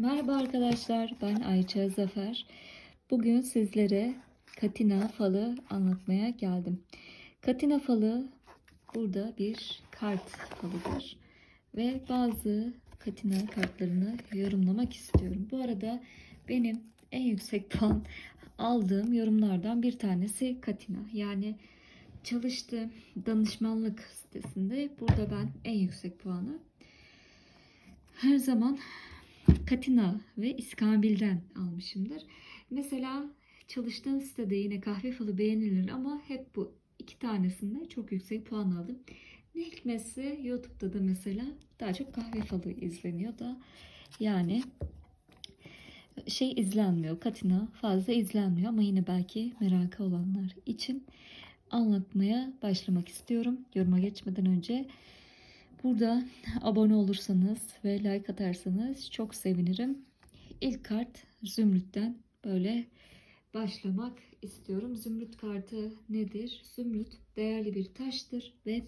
Merhaba arkadaşlar, ben Ayça Zafer. Bugün sizlere Katina falı anlatmaya geldim. Katina falı burada bir kart falıdır. Ve bazı Katina kartlarını yorumlamak istiyorum. Bu arada benim en yüksek puan aldığım yorumlardan bir tanesi Katina. Yani çalıştığım danışmanlık sitesinde burada ben en yüksek puanı her zaman Katina ve İskambil'den almışımdır. Mesela çalıştığım sitede yine kahve falı beğenilir ama hep bu iki tanesinde çok yüksek puan aldım. Ne hikmetse YouTube'da da mesela daha çok kahve falı izleniyor da yani şey izlenmiyor. Katina fazla izlenmiyor ama yine belki merakı olanlar için anlatmaya başlamak istiyorum. Yoruma geçmeden önce Burada abone olursanız ve like atarsanız çok sevinirim. İlk kart Zümrüt'ten böyle başlamak istiyorum. Zümrüt kartı nedir? Zümrüt değerli bir taştır ve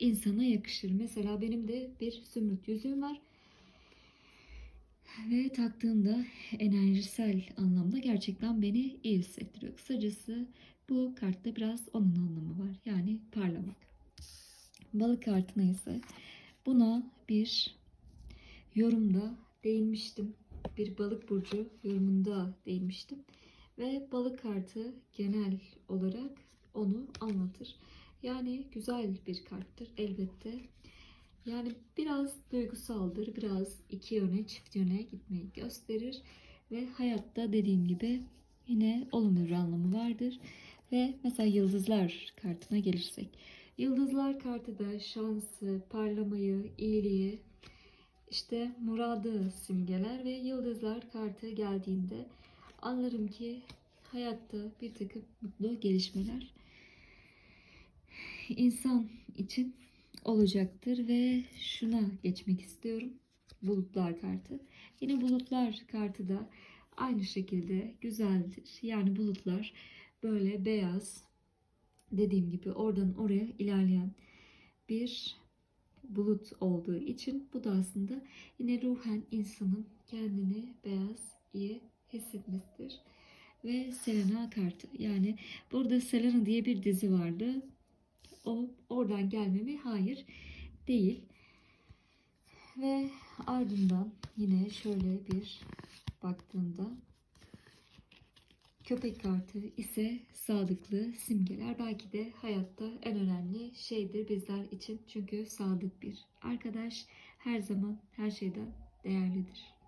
insana yakışır. Mesela benim de bir zümrüt yüzüğüm var. Ve taktığımda enerjisel anlamda gerçekten beni iyi hissettiriyor. Kısacası bu kartta biraz onun anlamı var. Yani parlamak. Balık kartına ise buna bir yorumda değinmiştim. Bir balık burcu yorumunda değinmiştim. Ve balık kartı genel olarak onu anlatır. Yani güzel bir karttır elbette. Yani biraz duygusaldır, biraz iki yöne, çift yöne gitmeyi gösterir. Ve hayatta dediğim gibi yine olumlu bir anlamı vardır. Ve mesela yıldızlar kartına gelirsek. Yıldızlar kartı da şansı, parlamayı, iyiliği, işte muradı simgeler ve yıldızlar kartı geldiğinde anlarım ki hayatta bir takım mutlu gelişmeler insan için olacaktır ve şuna geçmek istiyorum. Bulutlar kartı. Yine bulutlar kartı da aynı şekilde güzeldir. Yani bulutlar böyle beyaz, dediğim gibi oradan oraya ilerleyen bir bulut olduğu için bu da aslında yine ruhen insanın kendini beyaz iyi hissetmesidir. Ve Selena kartı. Yani burada Selena diye bir dizi vardı. O oradan gelmemi hayır değil. Ve ardından yine şöyle bir baktığımda Köpek kartı ise sadıklı simgeler. Belki de hayatta en önemli şeydir bizler için. Çünkü sadık bir arkadaş her zaman her şeyden değerlidir.